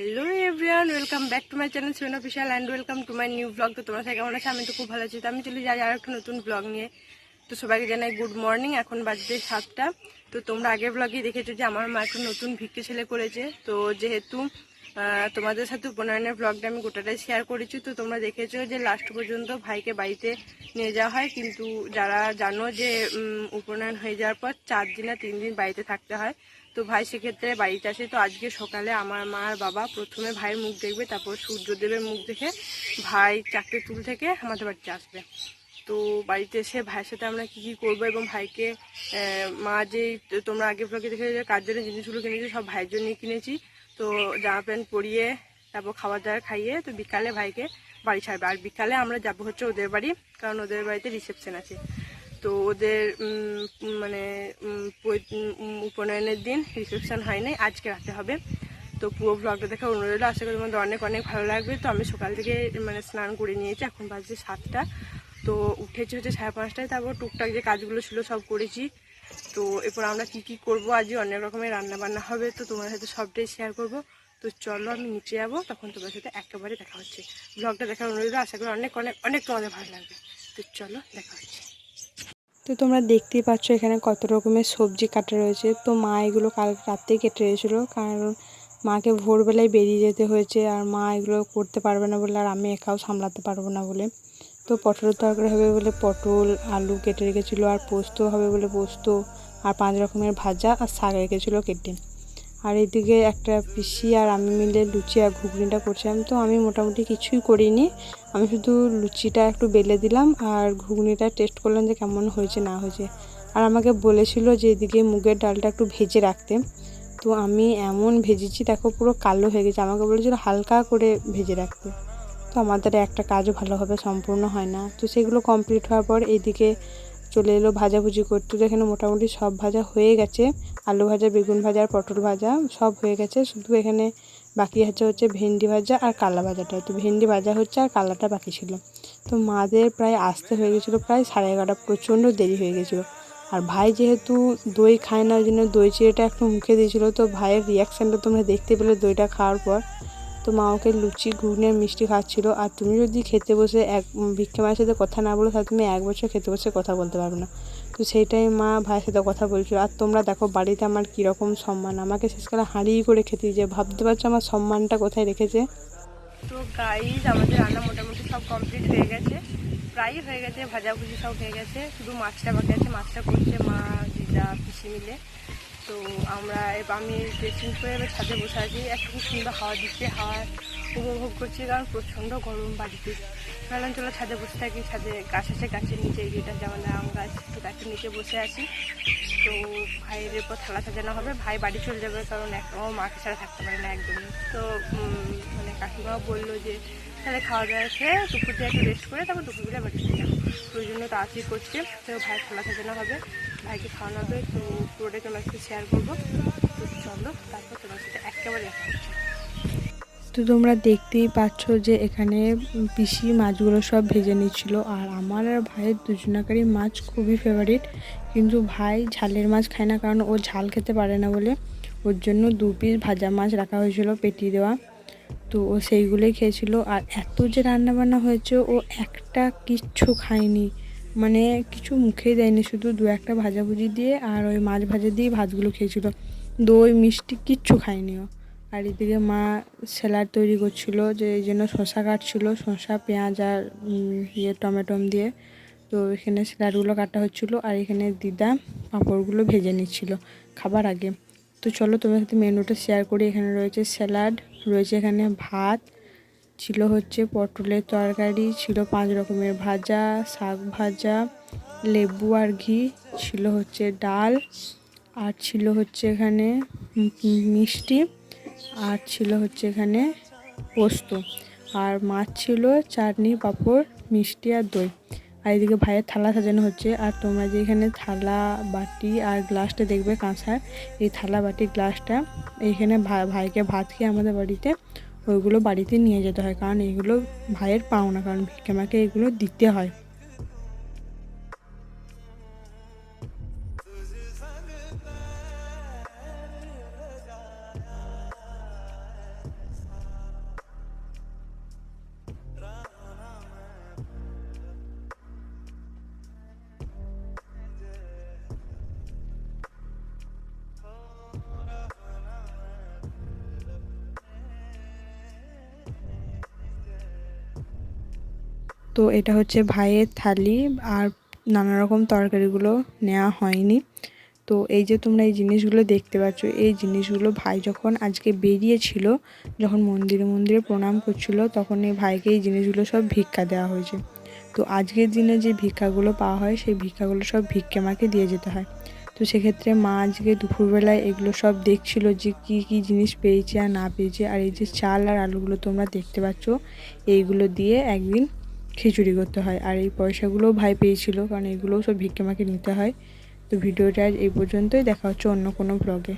Hello everyone, welcome back to my channel swan official and welcome to my new blog. তো তোমরা কেমন আছে? আমি তো খুব ভালো আছি। তো আমি চলে যাই আর একটা নতুন ব্লগ নিয়ে। তো সবাইকে জানাই গুড মর্নিং এখন বাজতে সাতটা। তো তোমরা আগের ব্লগেই দেখেছ যে আমার মা একটা নতুন ভিক্ষে ছেলে করেছে। তো যেহেতু তোমাদের সাথে উপনয়নের ব্লগটা আমি গোটাটাই শেয়ার করেছি। তো তোমরা দেখেছ যে লাস্ট পর্যন্ত ভাইকে বাড়িতে নিয়ে যাওয়া হয়। কিন্তু যারা জানো যে উপনয়ন হয়ে যাওয়ার পর চার দিন না তিন দিন বাড়িতে থাকতে হয়। তো ভাই সেক্ষেত্রে বাড়িতে আসে। তো আজকে সকালে আমার মা আর বাবা প্রথমে ভাইয়ের মুখ দেখবে, তারপর সূর্যদেবের মুখ দেখে ভাই চাকরি তুল থেকে আমাদের বাড়িতে আসবে। তো বাড়িতে এসে ভাইয়ের সাথে আমরা কি কি করব এবং ভাইকে মা যে তোমরা আগে ব্লগে দেখে কার জন্য জিনিসগুলো কিনেছি, সব ভাইয়ের জন্যই কিনেছি। তো জামা প্যান্ট পরিয়ে তারপর খাবার দাবার খাইয়ে তো বিকালে ভাইকে বাড়ি ছাড়বে। আর বিকালে আমরা যাব হচ্ছে ওদের বাড়ি, কারণ ওদের বাড়িতে রিসেপশন আছে। তো ওদের মানে উপনয়নের দিন রিসেপশন হয় নাই, আজকে রাতে হবে। তো পুরো ব্লগটা দেখে অনুরোধ রইল। আশা করি তোমাদের অনেক অনেক ভালো লাগবে। তো আমি সকাল থেকে মানে স্নান করে নিয়েছি, এখন বাজছে সাতটা। তো উঠেছি হচ্ছে সাড়ে পাঁচটায়, তারপর টুকটাক যে কাজগুলো ছিল সব করেছি। তো এরপর আমরা কি কি করব? আজকে অনেক রকমের রান্না বান্না হবে, তো তোমার সাথে সবটাই শেয়ার করব। তো চলো আমি নিচে যাব, তখন তোমার সাথে একেবারে দেখা হচ্ছে। ব্লগটা দেখার অনুরোধ আশা করি অনেক অনেক অনেক তোমাদের ভালো লাগবে। তো চলো দেখা হচ্ছে। তো তোমরা দেখতেই পাচ্ছ এখানে কত রকমের সবজি কাটা রয়েছে। তো মা এগুলো কাল রাতেই কেটে রেখেছিলো, কারণ মাকে ভোরবেলায় বেরিয়ে যেতে হয়েছে, আর মা এগুলো করতে পারবে না বলে আর আমি একাও সামলাতে পারব না বলে। তো পটলের তরকারি হবে বলে পটল, আলু কেটে রেখেছিলো আর পোস্ত হবে বলে পোস্ত আর পাঁচ রকমের ভাজা আর শাক রেখেছিলো কেটে। আর এদিকে একটা পিসি আর আমি মিলে লুচি আর ঘুগনিটা করছিলাম, তো আমি মোটামুটি কিছুই করিনি। আমি শুধু লুচিটা একটু বেলে দিলাম আর ঘুগনিটা টেস্ট করলাম যে কেমন হয়েছে, না হয়েছে। আর আমাকে বলেছিল যে এদিকে মুগের ডালটা একটু ভেজে রাখতে। তো আমি এমন ভেজেছি, দেখো পুরো কালো হয়ে গেছে। আমাকে বলেছিল হালকা করে ভেজে রাখতে। তো আমাদের একটা কাজও ভালোভাবে সম্পূর্ণ হয় না। তো সেগুলো কমপ্লিট হওয়ার পর এইদিকে চলে এলো ভাজাভুজি করতে। তো এখানে মোটামুটি সব ভাজা হয়ে গেছে। আলু ভাজা, বেগুন ভাজা আর পটল ভাজা সব হয়ে গেছে। শুধু এখানে বাকি আছে হচ্ছে ভেন্ডি ভাজা আর কালা ভাজাটা। তো ভেন্ডি ভাজা হচ্ছে আর কালাটা বাকি ছিল। তো মাদের প্রায় আসতে হয়ে গেছিল প্রায় সাড়ে এগারোটা, প্রচণ্ড দেরি হয়ে গেছিল। আর ভাই যেহেতু দই খায় না, ওই জন্য দই চিড়েটা একটু মুখে দিয়েছিলো। তো ভাইয়ের রিয়াকশানটা তোমরা দেখতে পেলে দইটা খাওয়ার পর। মা ওকে লুচি, ঘুগনি মিষ্টি খাচ্ছিল। আর তুমি যদি খেতে বসে এক ভিক্ষে মায়ের সাথে কথা না বলো, তাহলে তুমি এক বছর খেতে বসে কথা বলতে পারবে না। তো সেইটাই মা ভাইয়ের সাথে কথা বলছিল। আর তোমরা দেখো, বাড়িতে আমার কীরকম সম্মান। আমাকে শেষকালে হাঁড়ি করে খেতে যে ভাবতে পারছ আমার সম্মানটা কোথায় রেখেছে? তো গাইজ আমাদের রান্না মোটামুটি সব কমপ্লিট হয়ে গেছে। প্রায় হয়ে গেছে, ভাজাভুজি সব হয়ে গেছে। শুধু মাছটা বাকি আছে, মাছটা করছে মা, দিদা, পিসি মিলে। তো আমরা আমি ড্রেসিং করে এবার ছাদে বসে আছি। একটু খুব সুন্দর হাওয়া দিচ্ছে, হাওয়া উপভোগ করছি, কারণ প্রচণ্ড গরম বাড়িতে। ভাবলাম চলো ছাদে বসে থাকি, ছাদে গাছ আছে, গাছের নিচে যেটা যেমন আম গাছ তো গাছের নিচে বসে আছি। তো ভাইয়ের এরপর থালা সাজানো হবে, ভাই বাড়ি চলে যাবে, কারণ একদম মাকে ছাড়া থাকতে পারে না একদমই। তো মানে কাকিমাও বলল যে, তাহলে খাওয়া দাওয়া খেয়ে দুপুরটা একটু রেস্ট করে তারপর দুপুরবেলা বাড়ি চলে যাব। তো ওই জন্য তাড়াতাড়ি করছে, তো ভাইয়ের থালা সাজানো হবে। ভাইকে খাওয়ানো হবে তো পুরোটাই তোমার সাথে শেয়ার করব। তো চলো, তারপর তোমার সাথে একেবারে তো তোমরা দেখতেই পাচ্ছ যে এখানে পিসি মাছগুলো সব ভেজে নিচ্ছিল, আর আমার আর ভাইয়ের দুজনাকারই মাছ খুবই ফেভারিট কিন্তু ভাই ঝালের মাছ খায় না, কারণ ও ঝাল খেতে পারে না বলে। ওর জন্য দু পিস ভাজা মাছ রাখা হয়েছিল পেটি দেওয়া। তো ও সেইগুলোই খেয়েছিল, আর এত যে রান্না বান্না হয়েছে, ও একটা কিচ্ছু খায়নি। মানে কিছু মুখেই দেয়নি, শুধু দু একটা ভাজাভুজি দিয়ে আর ওই মাছ ভাজা দিয়ে ভাতগুলো খেয়েছিল। দই, মিষ্টি কিচ্ছু খায়নি ও। আর এদিকে মা স্যালাড তৈরি করছিল যে এই জন্য শশা কাটছিল, শসা, পেঁয়াজ আর ইয়ে টমেটম দিয়ে। তো এখানে স্যালাডগুলো কাটা হচ্ছিল আর এখানে দিদা পাঁপড়গুলো ভেজে নিচ্ছিল খাবার আগে। তো চলো তোমার সাথে মেনুটা শেয়ার করি। এখানে রয়েছে স্যালাড, রয়েছে এখানে ভাত ছিল হচ্ছে পটলের তরকারি, ছিল পাঁচ রকমের ভাজা, শাক ভাজা, লেবু আর ঘি, ছিল হচ্ছে ডাল, আর ছিল হচ্ছে এখানে মিষ্টি, আর ছিল হচ্ছে এখানে পোস্ত, আর মাছ ছিল চাটনি, পাঁপড়, মিষ্টি আর দই। আর এদিকে ভাইয়ের থালা সাজানো হচ্ছে, আর তোমরা যে এখানে থালা, বাটি আর গ্লাসটা দেখবে কাঁসার, এই থালা বাটি গ্লাসটা, এইখানে ভাই ভাইকে ভাত খেয়ে আমাদের বাড়িতে ওইগুলো বাড়িতে নিয়ে যেতে হয়। কারণ এইগুলো ভাইয়ের পাওনা, কারণ ভিক্ষে মাকে এগুলো দিতে হয়। তো এটা হচ্ছে ভাইয়ের থালি আর নানা রকম তরকারিগুলো নেওয়া হয়নি। তো এই যে তোমরা এই জিনিসগুলো দেখতে পাচ্ছ, এই জিনিসগুলো ভাই যখন আজকে বেরিয়েছিল, যখন মন্দিরে মন্দিরে প্রণাম করছিল, তখন এই ভাইকে এই জিনিসগুলো সব ভিক্ষা দেওয়া হয়েছে। তো আজকের দিনে যে ভিক্ষাগুলো পাওয়া হয়, সেই ভিক্ষাগুলো সব ভিক্ষে মাকে দিয়ে যেতে হয়। তো সেক্ষেত্রে মা আজকে দুপুরবেলায় এগুলো সব দেখছিল যে কি কি জিনিস পেয়েছে আর না পেয়েছে। আর এই যে চাল আর আলুগুলো তোমরা দেখতে পাচ্ছ, এইগুলো দিয়ে একদিন খিচুড়ি করতে হয়। আর এই পয়সাগুলোও ভাই পেয়েছিল, কারণ এগুলোও সব ভিক্ষে মাকে নিতে হয়। তো ভিডিওটা আজ এই পর্যন্তই। দেখা হচ্ছে অন্য কোনো ব্লগে